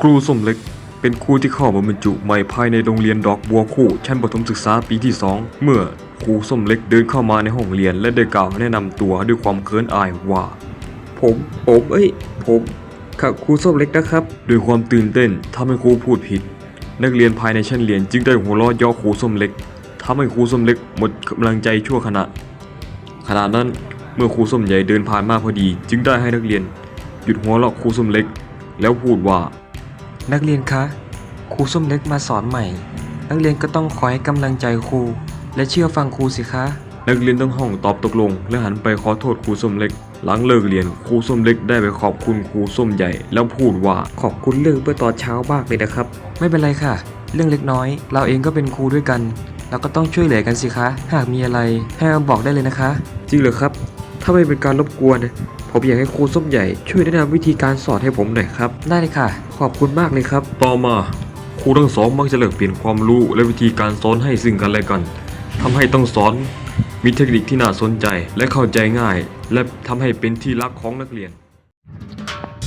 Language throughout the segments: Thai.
ครูส้มเล็ก เป็นครูที่เข้ามาบรรจุใหม่ภายในโรงเรียนดอกบัวคู่ชั้นประถมศึกษาปีที่สองเมื่อครูส้มเล็กเดินเข้ามาในห้องเรียนและได้กล่าวแนะนำตัวด้วยความเขินอายว่า ผมผมเอ้ย ผมค่ะครูส้มเล็กนะครับด้วยความตื่นเต้นทำให้ครูพูดผิด นักเรียนภายในชั้นเรียนจึงได้หัวเราะเย่อครูส้มเล็กทำให้ครูส้มเล็กหมดกำลังใจชั่วขณะขณะนั้นเมื่อครูส้มใหญ่เดินผ่านมาพอดี จึงได้ให้นักเรียน หยุดหัวเราะครูส้มเล็ก แล้วพูดว่า นักเรียนคะ ครูส้มเล็กมาสอนใหม่ นักเรียนก็ต้องคอยให้กำลังใจครู และเชื่อฟังครูสิคะ นักเรียนทั้งห้องตอบตกลง และหันไปขอโทษครูส้มเล็ก หลังเลิกเรียนครูส้มเล็กได้ไปขอบคุณครูส้มใหญ่แล้วพูดว่าขอบคุณเรื่องเมื่อตอนเช้ามากเลยนะครับ ไม่เป็นไรค่ะ เรื่องเล็กน้อย เราเองก็เป็นครูด้วยกัน เราก็ต้องช่วยเหลือกันสิคะ หากมีอะไรให้มาบอกได้เลยนะคะ จริงเหรอครับ ถ้าไม่เป็นการรบกวน ผมอยากให้ครูส้มใหญ่ช่วยแนะนำวิธีการสอนให้ผมหน่อยครับ ได้เลยค่ะ ขอบคุณมากเลยครับ ต่อมาครูทั้งสองมักจะแลกเปลี่ยนความรู้และวิธีการสอนให้ซึ่งกันและกันทำให้ต้องสอนมีเทคนิคที่น่าสนใจและเข้าใจง่าย และทำให้เป็นที่รักของนักเรียน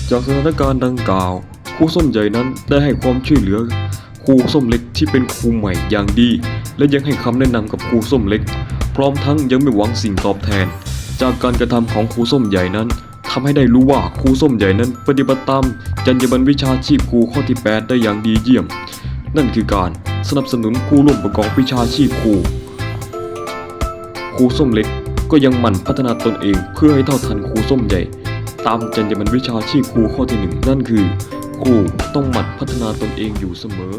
จากสถานการณ์ดังกล่าวครูส้มใหญ่นั้นได้ให้ความช่วยเหลือครูส้มเล็กที่เป็นครูใหม่อย่างดี และยังให้คำแนะนำกับครูส้มเล็ก พร้อมทั้งยังไม่หวังสิ่งตอบแทน จากการกระทำของครูส้มใหญ่นั้นทำให้ได้รู้ว่าครูส้มใหญ่นั้น ปฏิบัติตามจรรยาบรรณวิชาชีพครูข้อที่ 8 ได้อย่างดีเยี่ยม นั่นคือการสนับสนุนครูร่วมประกอบวิชาชีพครูครูส้มเล็กก็ยังหมั่นพัฒนาตนเองเพื่อให้เท่าทันครูส้มใหญ่ ตามจรรยาบรรณวิชาชีพครูข้อที่หนึ่งนั่นคือครูต้องหมั่นพัฒนาตนเองอยู่เสมอ